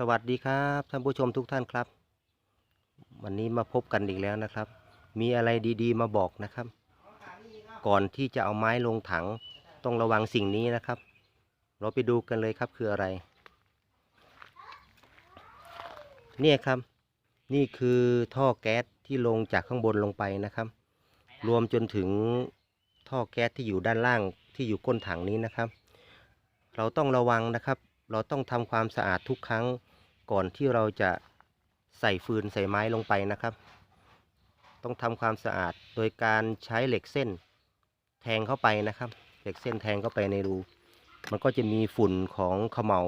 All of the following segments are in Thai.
สวัสดีครับท่านผู้ชมทุกท่านครับ วันนี้มาพบกันอีกแล้วนะครับ มีอะไรดีๆ มาบอกนะครับ ก่อนที่จะเอาไม้ลงถังต้องระวังสิ่งนี้นะครับ เราไปดูกันเลยครับคืออะไร เนี่ยครับ นี่คือท่อแก๊สที่ลงจากข้างบนลงไปนะครับ รวมจนถึงท่อแก๊สที่อยู่ด้านล่างที่อยู่ก้นถังนี้นะครับ เราต้องระวังนะครับ เราต้องทำความสะอาดทุกครั้งก่อนที่เราจะใส่ฟืนใส่ไม้ลงไปนะครับ ต้องทำความสะอาดโดยการใช้เหล็กเส้นแทงเข้าไปนะครับ เหล็กเส้นแทงเข้าไปในรู มันก็จะมีฝุ่นของเขมเหลา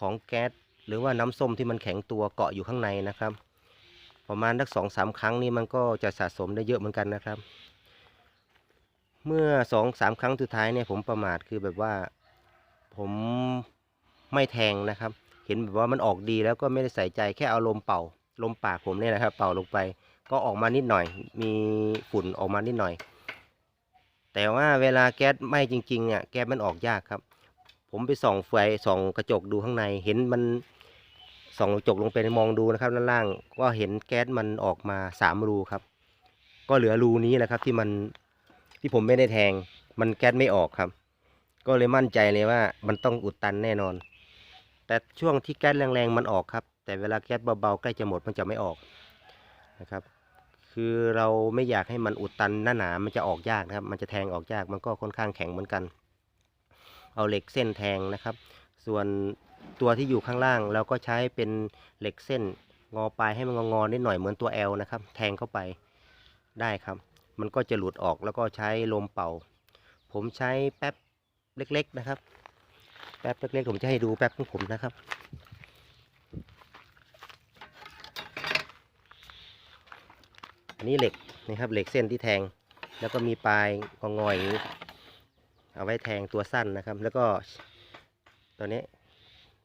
ของแก๊สหรือว่าน้ำส้มที่มันแข็งตัวเกาะอยู่ข้างในนะครับ ประมาณสักสองสามครั้งนี้มันก็จะสะสมได้เยอะเหมือนกันนะครับ เมื่อสองสามครั้งสุดท้ายเนี่ยผมประมาทคือแบบว่าผม ไม่แทงนะครับ เห็นแบบว่ามันออกดีแล้วก็ไม่ได้ใส่ใจแค่เอาลมเป่า ลมปากผมเนี่ยนะครับ เป่าลงไปก็ออกมานิดหน่อย มีฝุ่นออกมานิดหน่อย แต่ว่าเวลาแก๊สไหม้จริงๆอะแก๊สมันออกยากครับ ผมไปส่องไฟส่องกระจกดูข้างใน เห็นมันส่องกระจกลงไปมองดูนะครับด้านล่างก็เห็นแก๊สมันออกมาสามรูครับ ก็เหลือรูนี้แหละครับที่มันที่ผมไม่ได้แทง มันแก๊สไม่ออกครับ ก็เลยมั่นใจเลยว่ามันต้องอุดตันแน่นอน แต่ช่วงที่แก๊สแรงๆมันออกครับ แต่เวลาแก๊สเบาๆใกล้จะหมดมันจะไม่ออกนะครับ คือเราไม่อยากให้มันอุดตันหน้าหนามันจะออกยากนะครับ มันจะแทงออกยากมันก็ค่อนข้างแข็งเหมือนกัน เอาเหล็กเส้นแทงนะครับ ส่วนตัวที่อยู่ข้างล่างเราก็ใช้เป็นเหล็กเส้นงอปลายให้มันงอๆนิดหน่อยเหมือนตัว L นะครับ แทงเข้าไปได้ครับ มันก็จะหลุดออกแล้วก็ใช้ลมเป่า ผมใช้แป๊บเล็กๆนะครับ แป๊บเล็กๆผมจะให้ดูแป๊บของผมนะครับ อันนี้เหล็กนะครับเหล็กเส้นที่แทง แล้วก็มีปลายงอๆอย่างนี้ เอาไว้แทงตัวสั้นนะครับ แล้วก็ตัวนี้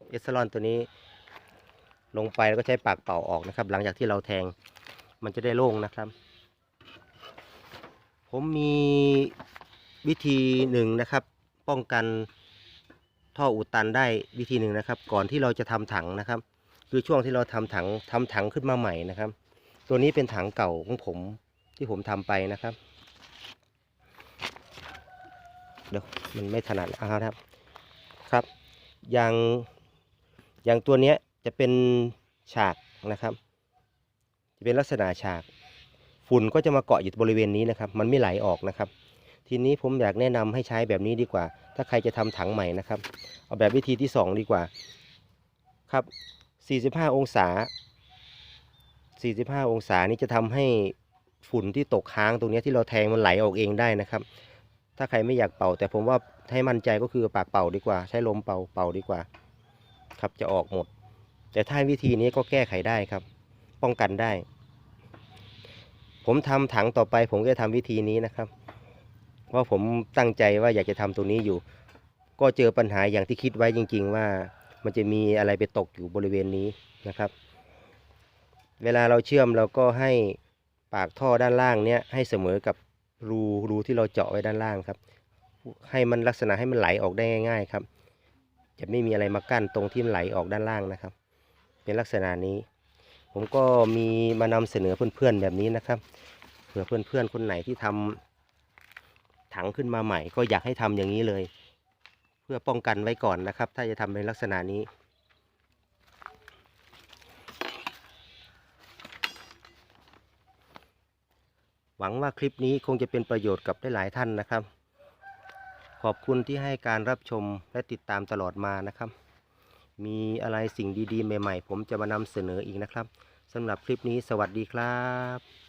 เอสลอนตัวนี้ลงไปแล้วก็ใช้ปากเป่าออกนะครับ หลังจากที่เราแทงมันจะได้โล่งนะครับ ผมมีวิธีหนึ่งนะครับ ป้องกัน ท่ออุดตันได้วิธีหนึ่งนะครับ ก่อนที่เราจะทำถังนะครับ คือช่วงที่เราทำถังทำถังขึ้นมาใหม่นะครับ ตัวนี้เป็นถังเก่าของผมที่ผมทำไปนะครับเดี๋ยวมันไม่ถนัดอ่าครับครับอย่างอย่างตัวเนี้ยจะเป็นฉากนะครับ จะเป็นลักษณะฉาก ฝุ่นก็จะมาเกาะอยู่บริเวณนี้นะครับ มันไม่ไหลออกนะครับ ทีนี้ผมอยากแนะนำให้ใช้แบบนี้ดีกว่า ถ้าใครจะทำถังใหม่นะครับ เอาแบบวิธีที่ 2 ดีกว่า ครับ 45 องศา 45 องศานี้จะทำให้ฝุ่นที่ตกค้างตรงนี้ที่เราแทงมันไหลออกเองได้นะครับ ถ้าใครไม่อยากเป่า แต่ผมว่าให้มั่นใจก็คือปากเป่าดีกว่า ใช้ลมเป่าเป่าดีกว่า ครับจะออกหมด แต่ถ้าวิธีนี้ก็แก้ไขได้ครับ ป้องกันได้ ผมทำถังต่อไปผมก็จะทำวิธีนี้นะครับ เพราะผมตั้งใจว่าอยากจะทำตรงนี้อยู่ ก็เจอปัญหาอย่างที่คิดไว้จริง ๆ ว่ามันจะมีอะไรไปตกอยู่บริเวณนี้นะครับ เวลาเราเชื่อมเราก็ให้ปากท่อด้านล่างเนี้ยให้เสมอกับรูรูที่เราเจาะไว้ด้านล่างครับ ให้มันลักษณะให้มันไหลออกได้ง่าย ๆ ครับ จะไม่มีอะไรมากั้นตรงที่มันไหลออกด้านล่างนะครับ เป็นลักษณะนี้ ผมก็มีมานำเสนอเพื่อนๆแบบนี้นะครับเผื่อเพื่อนๆคนไหนที่ทำ ถังขึ้นมาใหม่ ก็อยากให้ทำอย่างนี้เลย เพื่อป้องกันไว้ก่อนนะครับ ถ้าจะทำในลักษณะนี้ หวังว่าคลิปนี้คงจะเป็นประโยชน์กับได้หลายท่านนะครับ ขอบคุณที่ให้การรับชมและติดตามตลอดมานะครับ มีอะไรสิ่งดีๆ ใหม่ ๆ ผมจะมานำเสนออีกนะครับสำหรับคลิปนี้สวัสดีครับ